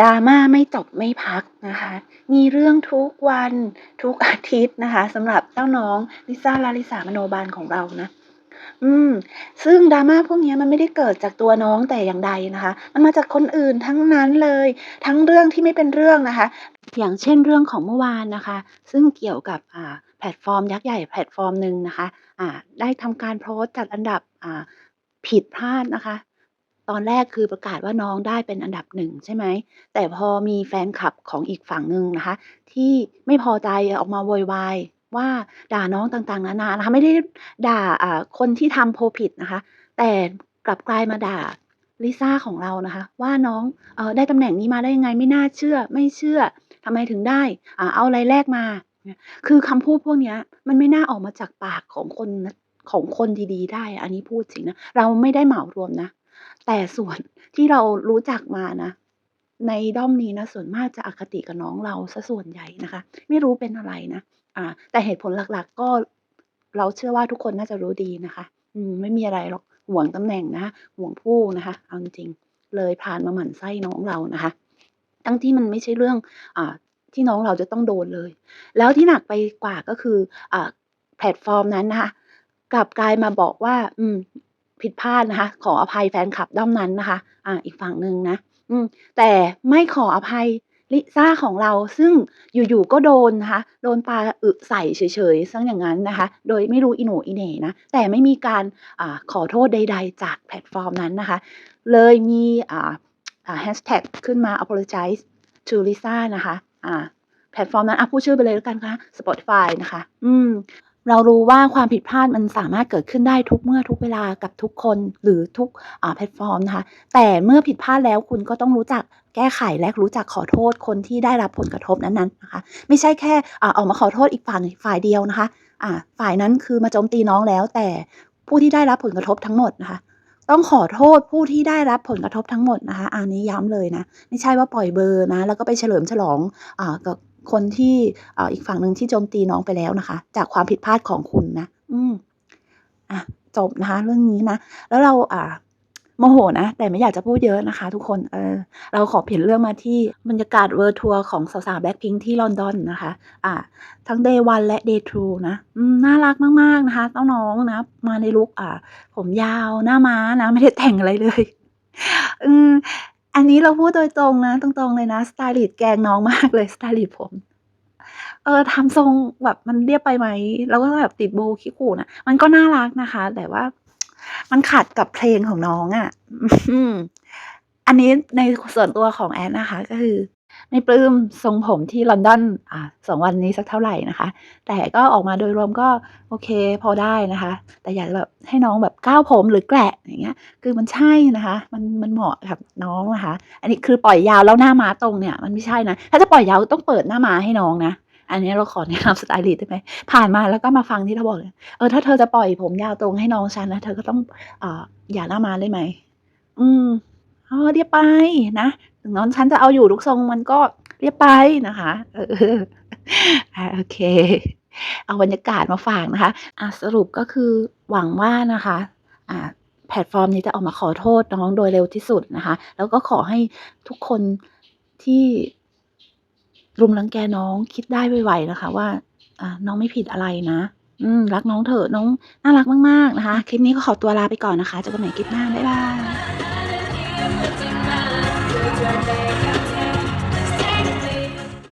ดราม่าไม่จบไม่พักนะคะ มีเรื่องทุกวันทุกอาทิตย์นะคะสำหรับเจ้าน้องลิซ่าลาลิสามโนบาลของเรานะอืม ซึ่งดราม่าพวกนี้มันไม่ได้เกิดจากตัวน้องแต่อย่างใดนะคะ มันมาจากคนอื่นทั้งนั้นเลย ทั้งเรื่องที่ไม่เป็นเรื่องนะคะ อย่างเช่นเรื่องของเมื่อวานนะคะ ซึ่งเกี่ยวกับอ่าแพลตฟอร์มยักษ์ใหญ่แพลตฟอร์มหนึ่งนะคะอ่าได้ทำการโพสต์จัดอันดับอ่าผิดพลาดนะคะ ตอนแรกคือประกาศว่าน้องได้เป็นอันดับหนึ่งใช่ไหม แต่พอมีแฟนคลับของอีกฝั่งหนึ่งนะคะ ที่ไม่พอใจออกมาโวยวายว่าด่าน้องต่างๆนานานะคะไม่ได้ด่าคนที่ทำโพผิดนะคะ แต่กลับกลายมาด่าลิซ่าของเรานะคะ ว่าน้องออได้ตำแหน่งนี้มาได้ยังไงไม่น่าเชื่อไม่เชื่อทำไมถึงได้อเอาอะไรแลกมา คือคำพูดพวกนี้มันไม่น่าออกมาจากปากของคนของคนดีๆ ได้ อันนี้พูดจริงนะ เราไม่ได้เหมารวมนะ แต่ส่วนที่เรารู้จักมานะ ในด้อมนี้นะส่วนมากจะอคติกับน้องเราเสียส่วนใหญ่นะคะ ไม่รู้เป็นอะไรนะอ่า แต่เหตุผลหลักๆก็เราเชื่อว่าทุกคนน่าจะรู้ดีนะคะ อืม ไม่มีอะไรหรอกห่วงตำแหน่งนะห่วงผู้นะคะเอาจริงเลยพาลมาหมั่นไส้น้องเรานะคะ ทั้งที่มันไม่ใช่เรื่องอ่าที่น้องเราจะต้องโดนเลย แล้วที่หนักไปกว่าก็คืออ่าแพลตฟอร์มนั้นนะคะกลับกลายมาบอกว่า อืม ผิดพลาดนะคะ ขออภัยแฟนคลับด้อมนั้นนะคะ อ่า อีกฝั่งหนึ่งนะ อืม แต่ไม่ขออภัยลิซ่าของเราซึ่งอยู่ๆก็โดนนะคะ โดนปลาอึใส่เฉยๆเสียอย่างงั้นนะคะ โดยไม่รู้อีโหน่อีเหน่นะ แต่ไม่มีการอ่าขอโทษใด ๆ จากแพลตฟอร์มนั้นนะคะ เลยมีอ่าแฮชแท็กขึ้นมา apologize to Lisa นะคะ อ่า แพลตฟอร์มนั้นอ่าพูดชื่อไปเลยแล้วกันนะคะ Spotify นะคะ อืม เรารู้ว่าความผิดพลาดมันสามารถเกิดขึ้นได้ทุกเมื่อทุกเวลากับทุกคนหรือทุกแพลตฟอร์มนะคะแต่เมื่อผิดพลาดแล้วคุณก็ต้องรู้จักแก้ไขและรู้จักขอโทษคนที่ได้รับผลกระทบนั้นๆนะคะ ไม่ใช่แค่อออกมาขอโทษอีกฝั่งฝ่ายเดียวนะคะอ่าฝ่ายนั้นคือมาโจมตีน้องแล้ว แต่ผู้ที่ได้รับผลกระทบทั้งหมดนะคะ ต้องขอโทษผู้ที่ได้รับผลกระทบทั้งหมดนะคะ อันนี้ย้ำเลยนะ ไม่ใช่ว่าปล่อยเบลอนะ แล้วก็ไปเฉลิมฉลองอ่ากับ คนที่อีกฝั่งหนึ่งที่โจมตีน้องไปแล้วนะคะ จากความผิดพลาดของคุณนะ อืมอะจบนะคะ เรื่องนี้นะ แล้วเราอ่าโมโหนะ แต่ไม่อยากจะพูดเยอะนะคะ ทุกคนเออเราขอเปลี่ยนเรื่องมาที่บรรยากาศ World Tour ของสาวๆ Blackpink ที่ลอนดอนนะคะ อ่า ทั้ง Day 1และ Day 2นะน่ารักมากๆนะคะน้องๆนะ มาในลุกอ่า ผมยาวหน้าม้านะ ไม่ได้แต่งอะไรเลย อืม อันนี้เราพูดโดยตรงนะ ตรงๆเลยนะ สไตลิสต์แกงน้องมากเลย สไตลิสต์ผม เออทำทรงแบบมันเรียบไปไหม แล้วก็แบบติดโบว์ขี้ขู่น่ะมันก็น่ารักนะคะ แต่ว่า มันขัดกับเพลงของน้องอะ่ะอันนี้ในส่วนตัวของแอนนะคะ ก็คือ ไม่ปลื้มทรงผมที่ลอนดอนอ่า2วันนี้สักเท่าไหร่นะคะ แต่ก็ออกมาโดยรวมก็โอเคพอได้นะคะ แต่อยากแบบให้น้องแบบก้าวผมหรือแกละอย่างเงี้ย คือมันใช่นะคะ มันมันเหมาะกับน้องนะคะ อันนี้คือปล่อยยาวแล้วหน้าม้าตรงเนี่ยมันไม่ใช่นะถ้าจะปล่อยยาวต้องเปิดหน้าม้าให้น้องนะอันนี้เราขอแนะนำสไตลิสต์ได้ไหมผ่านมาแล้วก็มาฟังที่เราบอกเลยเออถ้าเธอจะปล่อยผมยาวตรงให้น้องฉันนะเธอก็ต้องออย่าหน้ามาได้ไหมอืม อ๋อเรียบไปนะถึงน้องฉันจะเอาอยู่ทุกทรงมันก็เรียบไปนะคะเออโอเค เอาบรรยากาศมาฝากนะคะอ่าสรุปก็คือหวังว่านะคะอ่าแพลตฟอร์มนี้จะออกมาขอโทษน้องโดยเร็วที่สุดนะคะ แล้วก็ขอให้ทุกคนที่รุมรังแกน้องคิดได้ไวๆนะคะ ว่าอ่าน้องไม่ผิดอะไรนะอืมรักน้องเถอะน้องน่ารักมากๆนะคะ คลิปนี้ก็ขอตัวลาไปก่อนนะคะเจอกันใหม่คลิปหน้าบ๊ายบาย จะมาเธอจะได้กับเธอ